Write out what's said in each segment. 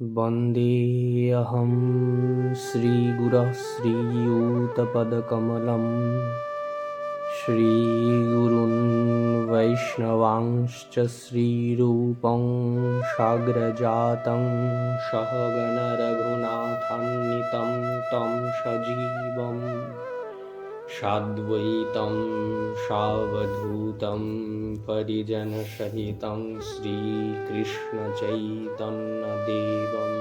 वन्देऽहं श्रीगुरः श्रीयूतपदकमलं श्रीगुरून् वैष्णवांश्च श्रीरूपं साग्रजातं सहगणरघुनाथान्वितं तं सजीवम् সাদ্বৈতম সাবধূতম পরিজনসহিতম শ্রীকৃষ্ণ চৈতন্য দেবম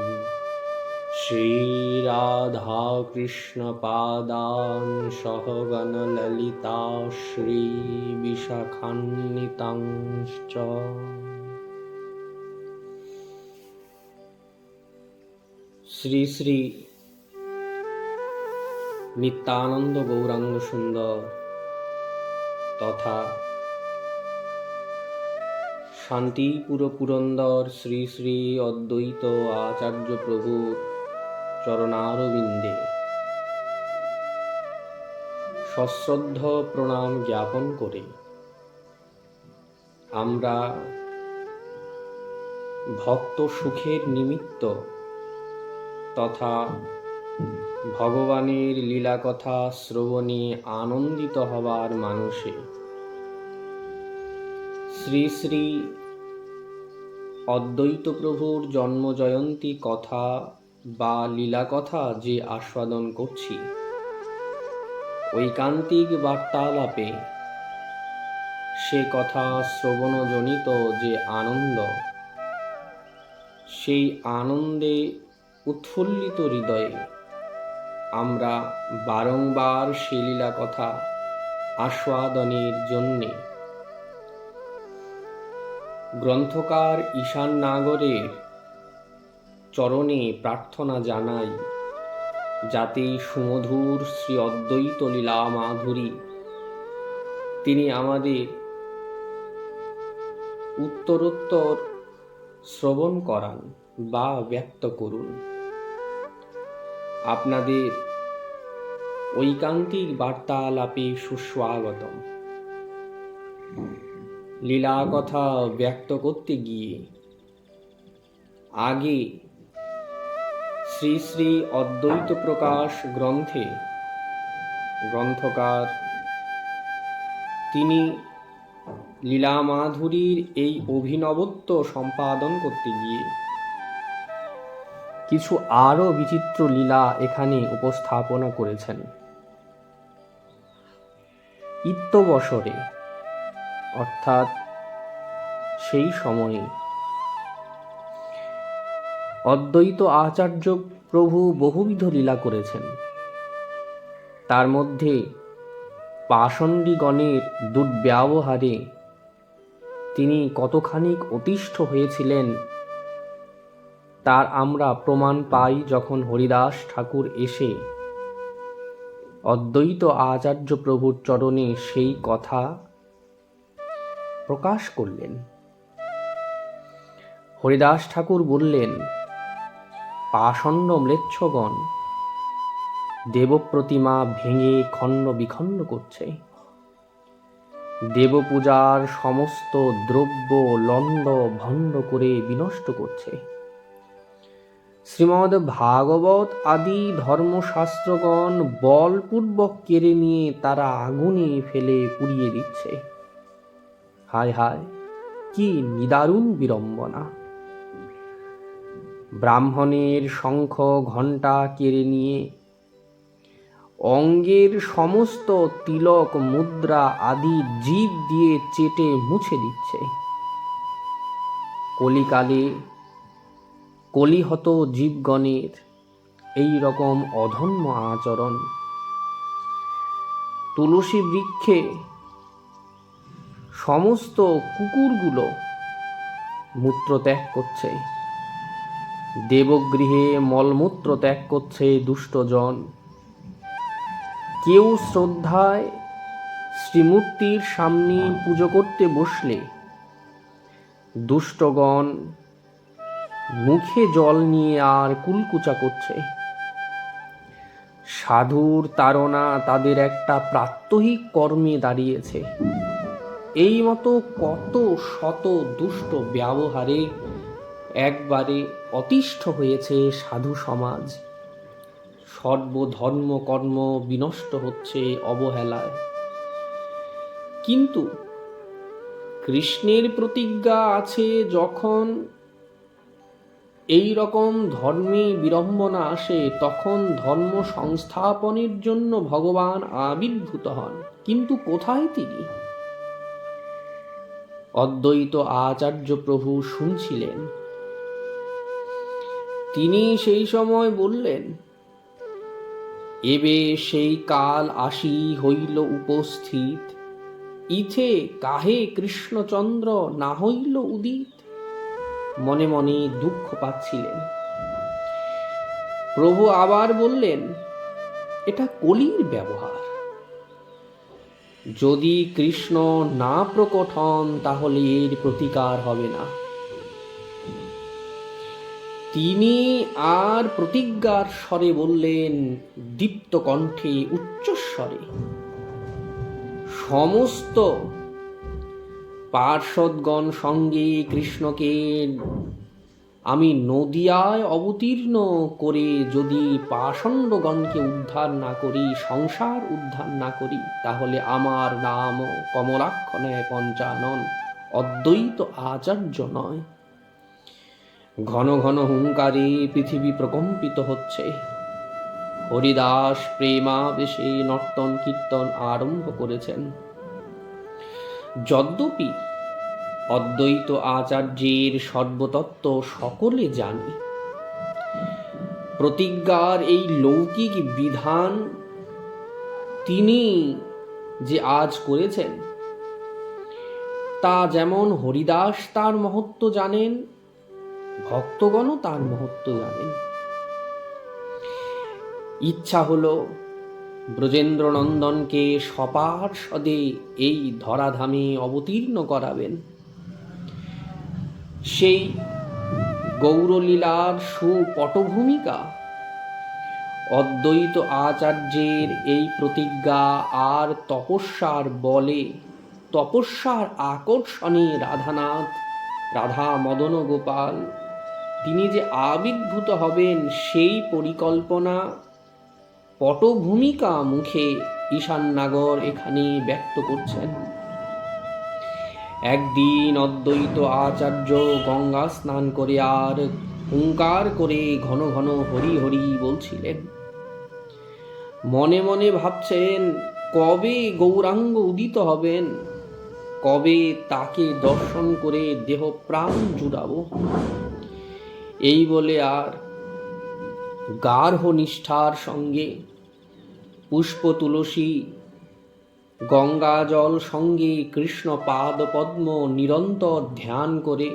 শ্রীরাধাকৃষ্ণপাদান সহগণললিতা শ্রীবিশাখান্বিতাংশ্চ শ্রী শ্রী নিত্যানন্দ গৌরাঙ্গ সুন্দর তথা শান্তিপুর পুরন্দর শ্রী শ্রী অদ্বৈত আচার্য প্রভুর চরণারবিন্দে। সশ্রদ্ধ প্রণাম জ্ঞাপন করে আমরা ভক্ত সুখের নিমিত্ত তথা ভগবানের লীলা কথা শ্রবণে আনন্দিত হবার মানুষে। শ্রী শ্রী অদ্বৈত প্রভুর জন্মজয়ন্তী কথা বা লীলা কথা যে আস্বাদন করছি, ঐকান্তিক বার্তালাপে সে কথা শ্রবণজনিত যে আনন্দ, সেই আনন্দে উৎফুল্লিত হৃদয়ে আমরা বারংবার সে লীলা কথা আস্বাদনের জন্যে। গ্রন্থকার ঈশান নাগরের চরণে প্রার্থনা জানাই, যাতে সুমধুর শ্রী অদ্বৈত লীলা মাধুরী তিনি আমাদের উত্তরোত্তর শ্রবণ করান বা ব্যক্ত করুন। আপনাদের ঐকান্তিক বার্তালাপে সুস্বাগতম। লীলা কথা ব্যক্ত করতে গিয়ে আগে শ্রী শ্রী অদ্বৈত প্রকাশ গ্রন্থে গ্রন্থকার তিনি লীলা মাধুরীর এই অভিনবত্ব সম্পাদন করতে গিয়ে কিছু আরও বিচিত্র লীলা এখানে উপস্থাপনা করেছেন। ইত্যবসরে, অর্থাৎ সেই সময়ে, অদ্বৈত আচার্য প্রভু বহুবিধ লীলা করেছেন। তার মধ্যে পাষণ্ডীগণের দুর্ব্যবহারে তিনি কতখানিক অতিষ্ঠ হয়েছিলেন তার আমরা প্রমাণ পাই যখন হরিদাস ঠাকুর এসে, অদ্বৈত আচার্য প্রভুর চরণে সেই কথা প্রকাশ করলেন। হরিদাস ঠাকুর বললেন, পাষণ্ড ম্লেচ্ছগণ, দেবপ্রতিমা ভেঙে খণ্ড বিখণ্ড করছে। দেবপূজার সমস্ত দ্রব্য লণ্ড ভণ্ড করে বিনষ্ট করছে। শ্রীমদ ভাগবত আদি ধর্মশাস্ত্রগণ বলপূর্বক কেড়ে নিয়ে তারা আগুনে ফেলে পুড়িয়ে দিচ্ছে। হায় হায়, কি নিদারুণ বিড়ম্বনা। ব্রাহ্মণের শঙ্খ ঘণ্টা কেড়ে নিয়ে অঙ্গের সমস্ত তিলক মুদ্রা আদি জীব দিয়ে চেটে মুছে দিচ্ছে। কলিকালে কলিহত জীবগণের এই রকম অধর্ম আচরণ। তুলসী বৃক্ষে সমস্ত কুকুরগুলো মূত্র ত্যাগ করছে। দেবগৃহে মলমূত্র ত্যাগ করছে দুষ্টজন। কেউ শ্রদ্ধায় শ্রীমূর্তির সামনে পুজো করতে বসলে দুষ্টগণ মুখে জল নিয়ে আর কুলকুচা করছে। সাধুর তারা তাদের একটা প্রাত্যহিক কর্মে দাঁড়িয়েছে। এই মতো কত শত দুষ্ট ব্যবহারে একবারে অতিষ্ঠ হয়েছে সাধু সমাজ। সর্বধর্ম কর্ম বিনষ্ট হচ্ছে অবহেলায়। কিন্তু কৃষ্ণের প্রতিজ্ঞা আছে যখন এই রকম ধর্মে বিড়ম্বনা আসে তখন ধর্ম সংস্থাপনের জন্য ভগবান আবির্ভূত হন। কিন্তু কোথায় তিনি? অদ্বৈত আচার্য প্রভু শুনছিলেন। তিনি সেই সময় বললেন, এবে সেই কাল আসি হইল উপস্থিত। ইথে কাহে কৃষ্ণচন্দ্র না হইল উদিত? মনে মনে দুঃখ পাচ্ছিলেন। প্রভু আবার বললেন, এটা কলির ব্যবহার। যদি কৃষ্ণ না প্রকট হন, তাহলে এর প্রতিকার হবে না। তিনি আর প্রতিজ্ঞার স্বরে বললেন দীপ্ত কণ্ঠে উচ্চস্বরে, সমস্ত পার্শ্বদগণ সঙ্গে কৃষ্ণকে আমি নদিয়ায় অবতীর্ণ করে যদি পাষণ্ডগণকে উদ্ধার না করি, সংসার উদ্ধার না করি, তাহলে আমার নাম কমলাক্ষ নয় পঞ্চানন, অদ্বৈত আচার্য নয়। ঘন ঘন হুঙ্কারে পৃথিবী প্রকম্পিত হচ্ছে। হরিদাস প্রেমাবেশে নর্তন কীর্তন আরম্ভ করেছেন। যদ্যপি অদ্বৈত আচার্যের সর্বতত্ত্ব সকলে জানে। প্রতিজ্ঞার এই লৌকিক বিধান তিনি যে আজ করেছেন, তা যেমন হরিদাস তার মহত্ব জানেন, ভক্তগণও তার মহত্ব জানেন। ইচ্ছা হলো ব্রজেন্দ্রনন্দনকে সপার্ষদে এই ধরাধামে অবতীর্ণ করাবেন। সেই গৌরলীলার সুপটভূমিকা, অদ্বৈত আচার্যের এই প্রতিজ্ঞা আর তপস্যার বলে, তপস্যার আকর্ষণে রাধানাথ রাধা মদন গোপাল, তিনি যে আবির্ভূত হবেন সেই পরিকল্পনা পটভূমিকা মুখে ঈশাননাগর এখানে ব্যক্ত করছেন। একদিন অদ্বৈত আচার্য গঙ্গা স্নান করে আর হুঙ্কার করে ঘন ঘন হরি হরি বলছিলেন। মনে মনে ভাবছেন, কবে গৌরাঙ্গ উদিত হবেন? কবে তাকে দর্শন করে দেহ প্রাণ জুড়াবো? এই বলে আর গার্হ নিষ্ঠার সঙ্গে পুষ্প তুলসী গঙ্গা জল সঙ্গে কৃষ্ণ পাদ পদ্ম নিরন্তর ধ্যান করে,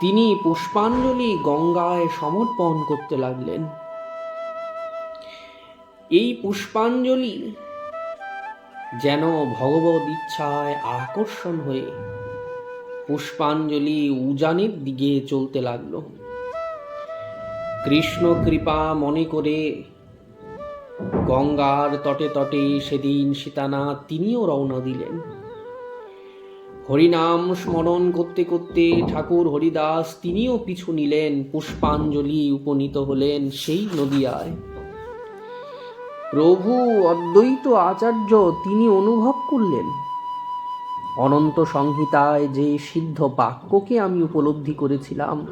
তিনি পুষ্পাঞ্জলি গঙ্গায় সমর্পণ করতে লাগলেন। এই পুষ্পাঞ্জলি যেন ভগবত ইচ্ছায় আকর্ষণ হয়ে পুষ্পাঞ্জলি উজানের দিকে চলতে লাগল। কৃষ্ণ কৃপা মনে করে গঙ্গার তটে তটে সেদিন সীতানাথ তিনিও রওনা দিলেন। হরিনাম স্মরণ করতে করতে ঠাকুর হরিদাস তিনিও পিছু নিলেন, পুষ্পাঞ্জলি উপনীত হলেন সেই নদিয়ায়। প্রভু অদ্বৈত আচার্য তিনি অনুভব করলেন, অনন্ত সংহিতায় যে সিদ্ধ বাক্যকে আমি উপলব্ধি করেছিলাম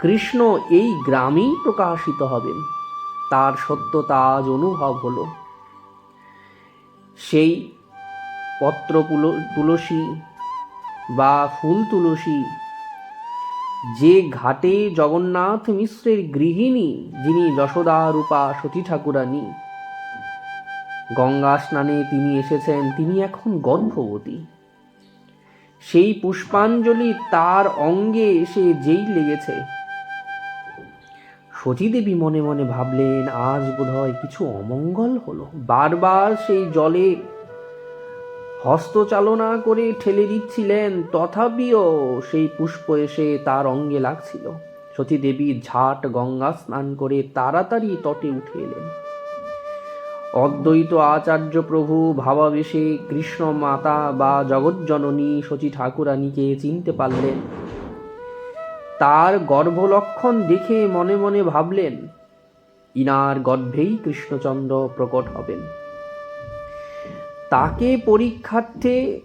কৃষ্ণ এই গ্রামেই প্রকাশিত হবেন তার সত্যতা আজ অনুভব হলো। সেই পত্র তুলসী বা ফুল তুলসী, যে ঘাটে জগন্নাথ মিশ্রের গৃহিণী, যিনি যশোদা রূপা সতী ঠাকুরানী, গঙ্গা স্নানে তিনি এসেছেন, তিনি এখন গর্ভবতী। সেই পুষ্পাঞ্জলি তার অঙ্গে এসে যেই লেগেছে। সতীদেবী মনে মনে ভাবলেন, আজ বোধহয় কিছু অমঙ্গল হলো। বারবার সেই জলে হস্তচালনা করে ঠেলে দিচ্ছিলেন, তথাপিও সেই পুষ্প এসে তার অঙ্গে লাগছিল। সতীদেবী ঝাট গঙ্গা স্নান করে তাড়াতাড়ি তটে উঠে এলেন। অদ্বৈত আচার্য প্রভু ভাবাবেশে কৃষ্ণ মাতা বা জগজ্জননী সচী ঠাকুরানীকে চিনতে পারলেন। তার গর্ভলক্ষণ দেখে মনে মনে ভাবলেন, ইনার গর্ভেই কৃষ্ণচন্দ্র প্রকট হবেন। তাকে পরীক্ষার্থে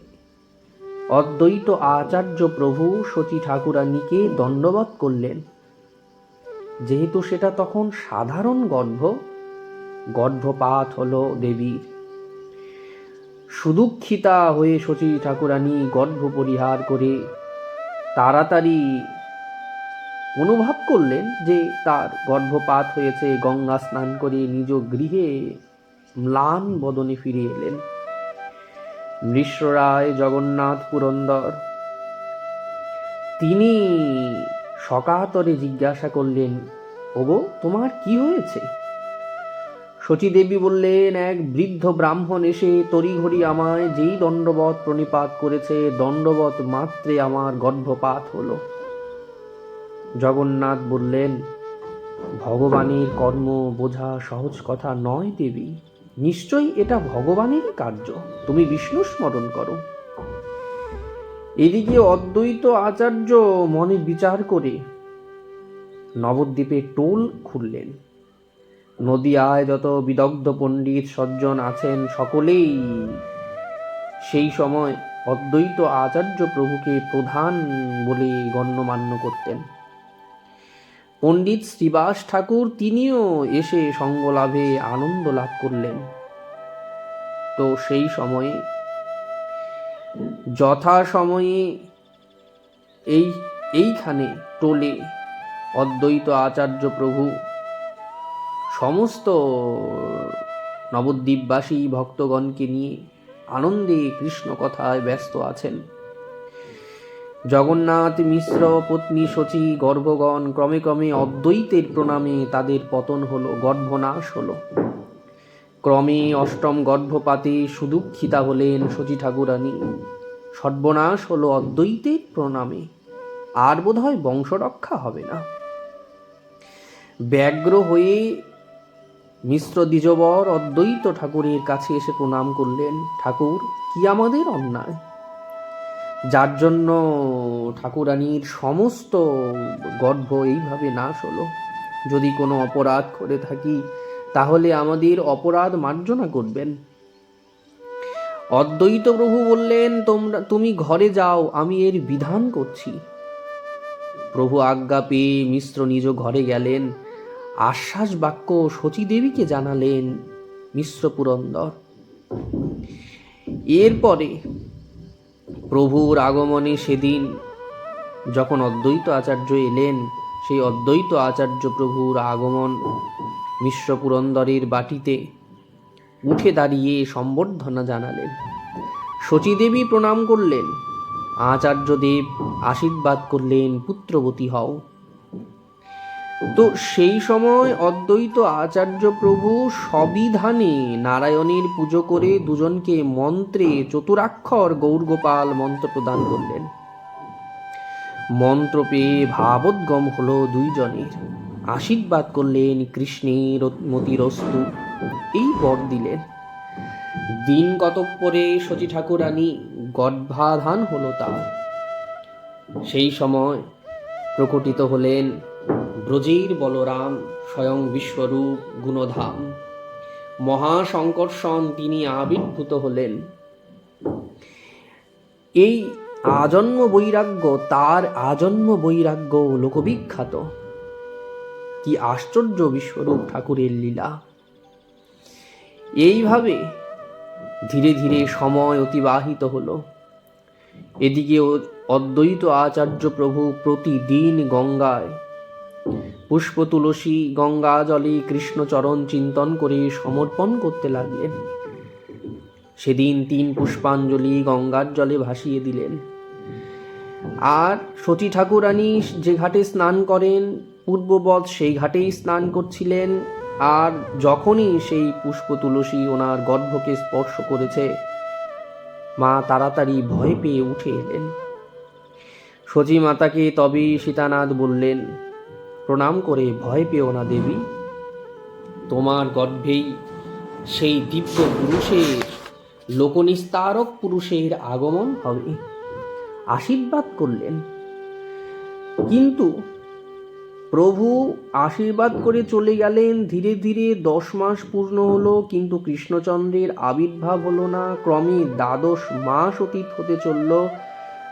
অদ্বৈত আচার্য প্রভু সতী ঠাকুরানীকে দণ্ডবত করলেন। যেহেতু সেটা তখন সাধারণ গর্ভ, গর্ভপাত হল দেবীর। সুদুক্ষিতা হয়ে সতী ঠাকুরানী গর্ভ পরিহার করে তাড়াতাড়ি অনুভব করলেন যে তার গর্ভপাত হয়েছে, গঙ্গা স্নান করে নিজ গৃহে ম্লান বদনে ফিরে এলেন। মিশ্ররায় জগন্নাথ পুরন্দর, তিনি সকাতরে জিজ্ঞাসা করলেন, ওগো, তোমার কি হয়েছে? শচীদেবী বললেন, এক বৃদ্ধ ব্রাহ্মণ এসে তড়িঘড়ি আমায় যেই দণ্ডবত প্রণিপাত করেছে দণ্ডবত মাত্রে আমার গর্ভপাত হলো। জগন্নাথ বললেন, ভগবানের কর্ম বোঝা সহজ কথা নয় দেবী। নিশ্চয়ই এটা ভগবানেরই কার্য। তুমি বিষ্ণু স্মরণ করো। এদিকে অদ্বৈত আচার্য মনে বিচার করে নবদ্বীপে টোল খুললেন। নদিয়ায় যত বিদগ্ধ পণ্ডিত সজ্জন আছেন সকলেই সেই সময় অদ্বৈত আচার্য প্রভুকে প্রধান বলে গণ্যমান্য করতেন। পণ্ডিত শ্রীবাস ঠাকুর তিনিও এসে সঙ্গলাভে আনন্দ লাভ করলেন। তো সেই সময়ে যথা সময়ে এই, এইখানে টোলে অদ্বৈত আচার্য প্রভু সমস্ত নবদ্বীপবাসী ভক্তগণকে নিয়ে আনন্দে কৃষ্ণ কথায় ব্যস্ত আছেন। জগন্নাথ মিশ্র, পত্নী শচী, গর্ভগণ ক্রমে ক্রমে অদ্বৈতের প্রণামে তাদের পতন হলো, গর্ভনাশ হলো। ক্রমে অষ্টম গর্ভপাতে সুদুক্ষিতা হলেন শচী ঠাকুরানী। সর্বনাশ হলো অদ্বৈতের প্রণামে, আর বোধহয় বংশরক্ষা হবে না। ব্যগ্র হয়ে মিশ্র দ্বিজবর অদ্বৈত ঠাকুরের কাছে এসে প্রণাম করলেন, ঠাকুর, কি আমাদের অন্যায়? যার জন্য ঠাকুরানীর সমস্ত গর্ভ এইভাবে নাশ হলো। যদি কোনো অপরাধ করে থাকি, তাহলে আমাদের অপরাধ মার্জনা করবেন। অদ্বৈত প্রভু বললেন, তোমরা, তুমি ঘরে যাও, আমি এর বিধান করছি। প্রভু আজ্ঞা পেয়ে মিশ্র নিজ ঘরে গেলেন। আশ্বাস বাক্য শচীদেবীকে জানালেন মিশ্র পুরন্দর। এরপরে প্রভুর আগমনে সেদিন যখন অদ্বৈত আচার্য এলেন, সেই অদ্বৈত আচার্য প্রভুর আগমন মিশ্র পুরন্দরের বাটিতে উঠে দাঁড়িয়ে সম্বর্ধনা জানালেন। শচীদেবী প্রণাম করলেন। আচার্যদেব আশীর্বাদ করলেন, পুত্রবতী হও। তো সেই সময় অদ্বৈত আচার্য প্রভু সবিধানে নারায়ণের পুজো করে দুজনকে মন্ত্রে চতুরাক্ষর গৌরগোপাল মন্ত্র প্রদান করলেন। মন্ত্র পেয়ে ভাবোদ্গম হলো দুইজনের। আশীর্বাদ করলেন কৃষ্ণের মতিরস্তু। এই বর দিলেন, দিন কতক পরে শচী ঠাকুরানী, গর্ভাধান হলো তার সেই সময় প্রকটিত হলেন ব্রজের বলরাম স্বয়ং বিশ্বরূপ গুণধাম। মহাসংকর্ষণ তিনি আবির্ভূত হলেন। এই আজন্ম বৈরাগ্য তার আজন্ম বৈরাগ্য লোকবিখ্যাত। কি আশ্চর্য বিশ্বরূপ ঠাকুরের লীলা। এইভাবে ধীরে ধীরে সময় অতিবাহিত হলো। এদিকে অদ্বৈত আচার্য প্রভু প্রতিদিন গঙ্গায় পুষ্প তুলসী গঙ্গা জলে কৃষ্ণচরণ চিন্তন করে সমর্পণ করতে লাগলেন। সেদিন তিন পুষ্পাঞ্জলি গঙ্গার জলে ভাসিয়ে দিলেন। আর সতী ঠাকুরানী যে ঘাটে স্নান করেন, পূর্ববৎ সেই ঘাটেই স্নান করছিলেন। আর যখনই সেই পুষ্প তুলসী ওনার গর্ভকে স্পর্শ করেছে, মা তাড়াতাড়ি ভয় পেয়ে উঠে এলেন। সচী মাতাকে তবে সীতানাথ বললেন প্রণাম করে ভয় পেও না, দেবী। তোমার গর্ভেই সেই দিব্য পুরুষের লোকনিস্তারক পুরুষের আগমন হবে। আশীর্বাদ করলেন। কিন্তু প্রভু আশীর্বাদ করে চলে গেলেন, ধীরে ধীরে দশ মাস পূর্ণ হলো, কিন্তু কৃষ্ণচন্দ্রের আবির্ভাব হলো না। ক্রমে দ্বাদশ মাস অতীত হতে চলল।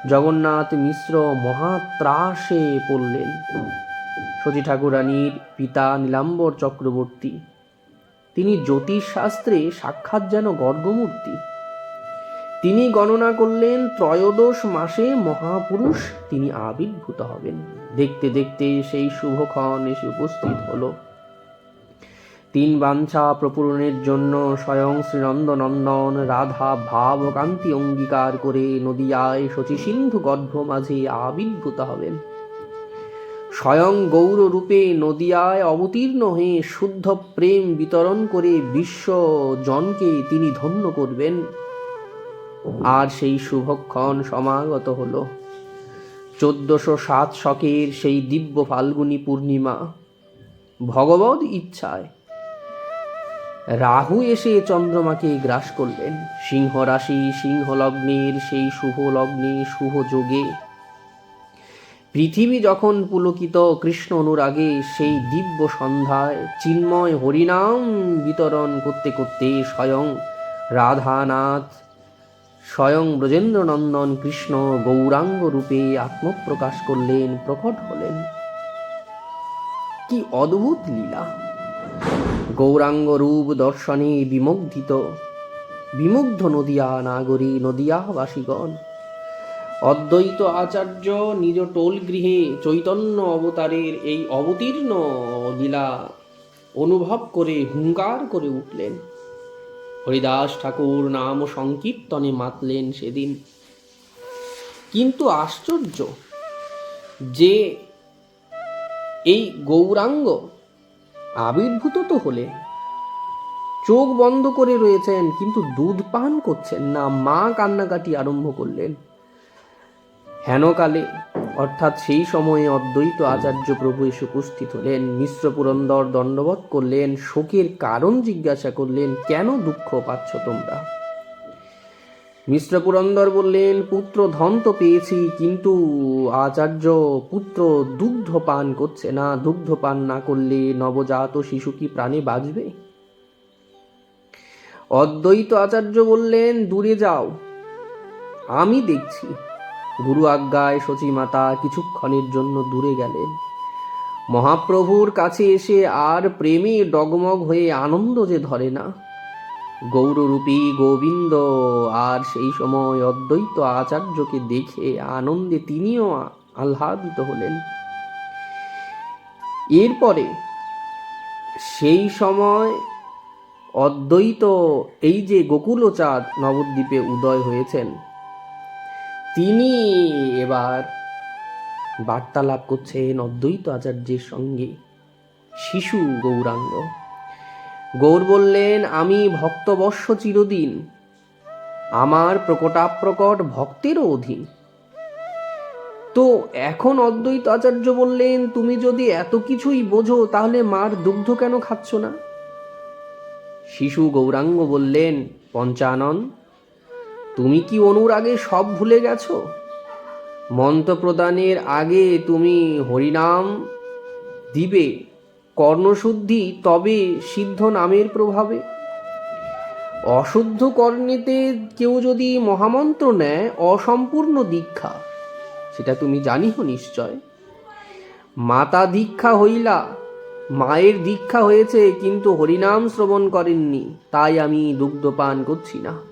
জগন্নাথ মিশ্র মহাত্রাসে পড়লেন। সতী ঠাকুরানীর পিতা নীলাম্বর চক্রবর্তী। তিনি জ্যোতিষ শাস্ত্রে সাক্ষাৎ যেন গর্গমূর্তি। তিনি গণনা করলেন ত্রয়োদশ মাসে মহাপুরুষ তিনি আবির্ভূত হবেন। দেখতে দেখতে সেই শুভক্ষণ এসে উপস্থিত হলো। তিন বাঞ্ছা প্রপূরণের জন্য স্বয়ং শ্রীনন্দনন্দন রাধা ভাব ও কান্তি অঙ্গীকার করে নদিয়ায় শচী সিন্ধু গর্ভ মাঝে আবির্ভূত হবেন। স্বয়ং গৌর রূপে নদিয়ায় অবতীর্ণ হয়ে শুদ্ধ প্রেম বিতরণ করে বিশ্ব জনকে তিনি ধন্য করবেন। আর সেই শুভক্ষণ সমাগত হল। চোদ্দশো সাত শকের সেই দিব্য ফাল্গুনী পূর্ণিমা। ভগবত ইচ্ছায় রাহু এসে চন্দ্রমাকে গ্রাস করলেন। সিংহ রাশি সিংহ লগ্নের সেই শুভ লগ্নে শুভ যোগে পৃথিবী যখন পুলকিত কৃষ্ণ অনুরাগে, সেই দিব্য সন্ধ্যায় চিন্ময় হরিনাম বিতরণ করতে করতে স্বয়ং রাধানাথ, স্বয়ং ব্রজেন্দ্রনন্দন কৃষ্ণ গৌরাঙ্গ রূপে আত্মপ্রকাশ করলেন, প্রকট হলেন। কি অদ্ভুত লীলা! গৌরাঙ্গ রূপ দর্শনে বিমুগ্ধিত। বিমুগ্ধ নদিয়া নাগরী, নদিয়াবাসীগণ অদ্বৈত আচার্য নিজ টোল গৃহে চৈতন্য অবতারের এই অবতীর্ণ লীলা অনুভব করে হুঙ্কার করে উঠলেন। হরিদাস ঠাকুর নাম সংকীর্তনে মাতলেন সেদিন। কিন্তু আশ্চর্য যে এই গৌরাঙ্গ আবির্ভূত তো হলে। চোখ বন্ধ করে রয়েছেন, কিন্তু দুধ পান করছেন না। মা কান্নাকাটি আরম্ভ করলেন। হেনকালে, অর্থাৎ সেই সময়ে অদ্বৈত আচার্য প্রভু এসে উপস্থিত হলেন, মিশ্র পুরন্দর দণ্ডবত করলেন, শোকের কারণ জিজ্ঞাসা করলেন, কেন দুঃখ পাচ্ছ তোমরা? মিশ্র পুরন্দর বললেন, পুত্র ধন তো পেয়েছি, কিন্তু আচার্য, পুত্র দুগ্ধ পান করছে না, দুগ্ধ পান না করলে নবজাত শিশু কি প্রাণে বাঁচবে? অদ্বৈত আচার্য বললেন, দূরে যাও, আমি দেখছি গুরু আজ্ঞায় মাতা কিছুক্ষণের জন্য দূরে গেলেন। মহাপ্রভুর কাছে এসে আর প্রেমে ডগমগ হয়ে আনন্দ যে ধরে না। গৌররূপী গোবিন্দ আর সেই সময় অদ্বৈত আচার্যকে দেখে আনন্দে তিনিও আহ্লাদিত হলেন। এরপরে সেই সময় অদ্বৈত এই যে গোকুলচাঁদ নবদ্বীপে উদয় হয়েছেন তিনি এবার বার্তালাপ করছেন অদ্বৈত আচার্যের সঙ্গে। শিশু গৌরাঙ্গ। গৌর বললেন, আমি ভক্তবর্ষ চিরদিন। আমার প্রকটাপ্রকট ভক্তেরও অধীন। তো এখন অদ্বৈত আচার্য বললেন, তুমি যদি এত কিছুই বোঝো, তাহলে মার দুগ্ধ কেন খাচ্ছ না? শিশু গৌরাঙ্গ বললেন, পঞ্চানন তুমি কি অনুরাগে সব ভুলে গেছো? মন্ত্র প্রদানের আগে তুমি হরিনাম দিবে, কর্ণশুদ্ধি তবে সিদ্ধ নামের প্রভাবে। অশুদ্ধ কর্ণেতে কেউ যদি মহামন্ত্র নেয়, অসম্পূর্ণ দীক্ষা, সেটা তুমি জানিহ নিশ্চয়। মাতা দীক্ষা হইলা, মায়ের দীক্ষা হয়েছে, কিন্তু হরিনাম শ্রবণ করেননি, তাই আমি দুগ্ধ পান করছি না।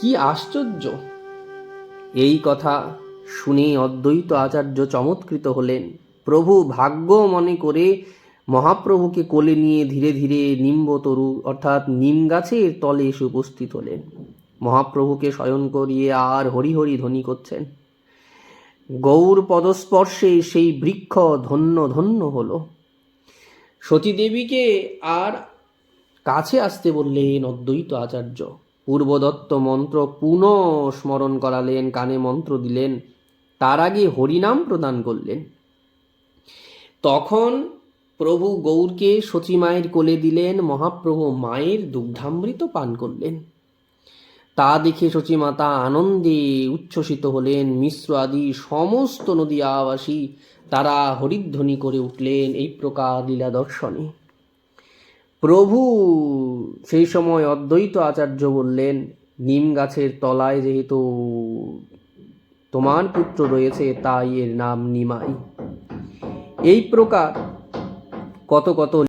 কি আশ্চর্য। এই কথা শুনে অদ্বৈত আচার্য চমৎকৃত হলেন। প্রভু ভাগ্য মনে করে মহাপ্রভুকে কোলে নিয়ে ধীরে ধীরে নিম্বতরু অর্থাৎ নিম গাছের তলে এসে উপস্থিত হলেন। মহাপ্রভুকে শয়ন করিয়ে আর হরিহরি ধ্বনি করছেন। গৌর পদস্পর্শে সেই বৃক্ষ ধন্য ধন্য হলো। সতীদেবীকে আর কাছে আসতে বললেন অদ্বৈত আচার্য। পূর্বদত্ত মন্ত্র পুনঃ স্মরণ করালেন, কানে মন্ত্র দিলেন, তার আগে হরিনাম প্রদান করলেন। তখন প্রভু গৌরকে সচী মায়ের কোলে দিলেন, মহাপ্রভু মায়ের দুগ্ধামৃত পান করলেন। তা দেখে সচিমাতা আনন্দে উচ্ছ্বসিত হলেন, মিশ্র আদি সমস্ত নদীয়াবাসী তারা হরিধ্বনি করে উঠলেন এই প্রকার লীলা দর্শনে। প্রভু সেই সময় অদ্বৈত আচার্য বললেন, নিম গাছের তলায় যেহেতু তোমার পুত্র রয়েছে, তাই এর নাম নিমাই। এই প্রকার কত কত